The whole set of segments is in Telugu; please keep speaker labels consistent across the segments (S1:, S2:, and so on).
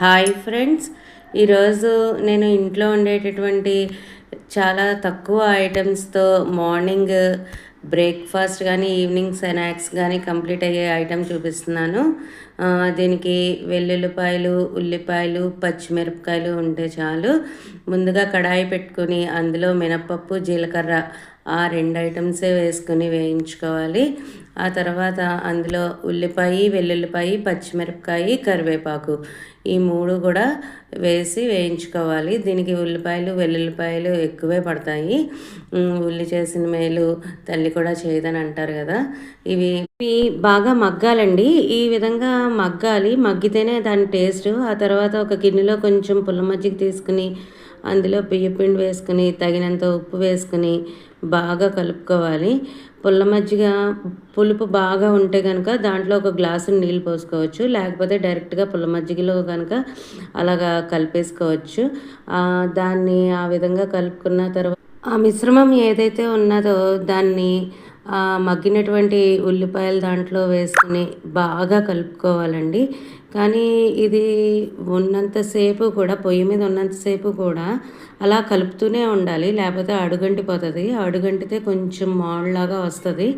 S1: Hi friends. ఈరోజు నేను ఇంట్లో ఉండేటటువంటి చాలా తక్కువ ఐటమ్స్తో మార్నింగ్ బ్రేక్ఫాస్ట్ కానీ ఈవినింగ్ స్నాక్స్ కానీ కంప్లీట్ అయ్యే ఐటెం చూపిస్తున్నాను. దీనికి వెల్లుల్లిపాయలు ఉల్లిపాయలు పచ్చిమిరపకాయలు ఉంటే చాలు. ముందుగా కడాయి పెట్టుకుని అందులో మినపప్పు జీలకర్ర ఆ రెండు ఐటమ్సే వేసుకొని వేయించుకోవాలి. ఆ తర్వాత అందులో ఉల్లిపాయ వెల్లుల్లిపాయ పచ్చిమిరపకాయ కరివేపాకు ఈ మూడు కూడా వేసి వేయించుకోవాలి. దీనికి ఉల్లిపాయలు వెల్లుల్లిపాయలు ఎక్కువే పడతాయి. ఉల్లి చేసిన మేలు తల్లి కూడా చేయదని అంటారు కదా. ఇవి ఇవి బాగా మగ్గాలండి. ఈ విధంగా మగ్గాలి. మగ్గితేనే దాని టేస్ట్. ఆ తర్వాత ఒక గిన్నెలో కొంచెం పుల్ల మజ్జిగ తీసుకుని అందులో బియ్యపిండి వేసుకుని తగినంత ఉప్పు వేసుకుని బాగా కలుపుకోవాలి. పుల్ల మజ్జిగ పులుపు బాగా ఉంటే కనుక దాంట్లో ఒక గ్లాసు నీళ్ళు పోసుకోవచ్చు. లేకపోతే డైరెక్ట్గా పుల్ల మజ్జిగలో కనుక అలాగా కలిపేసుకోవచ్చు. దాన్ని ఆ విధంగా కలుపుకున్న తర్వాత ఆ మిశ్రమం ఏదైతే ఉన్నదో దాన్ని మగ్గినటువంటి ఉల్లిపాయలు దాంట్లో వేసుకుని బాగా కలుపుకోవాలండి. కానీ ఇది ఉన్నంతసేపు కూడా పొయ్యి మీద ఉన్నంతసేపు కూడా అలా కలుపుతూనే ఉండాలి. లేకపోతే అడుగంటిపోతుంది. అడుగంటితే కొంచెం మాళ్ళలాగా వస్తుంది.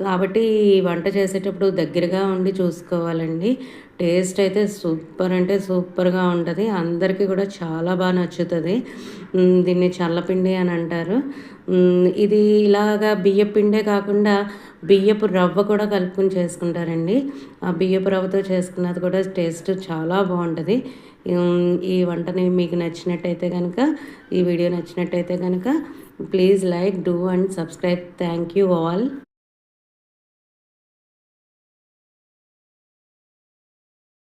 S1: కాబట్టి వంట చేసేటప్పుడు దగ్గరగా ఉండి చూసుకోవాలండి. టేస్ట్ అయితే సూపర్ అంటే సూపర్గా ఉంటుంది. అందరికీ కూడా చాలా బాగా నచ్చుతుంది. దీన్ని చల్లపిండి అని అంటారు. ఇది ఇలాగా బియ్యపిండే కాకుండా బియ్యపు రవ్వ కూడా కలుపుకుని చేసుకుంటారండి. ఆ బియ్యపు రవ్వతో చేసుకున్నది కూడా టేస్ట్ చాలా బాగుంటుంది. ఈ వంటని మీకు నచ్చినట్టయితే కనుక ఈ వీడియో నచ్చినట్టయితే కనుక please like do and subscribe. Thank you all.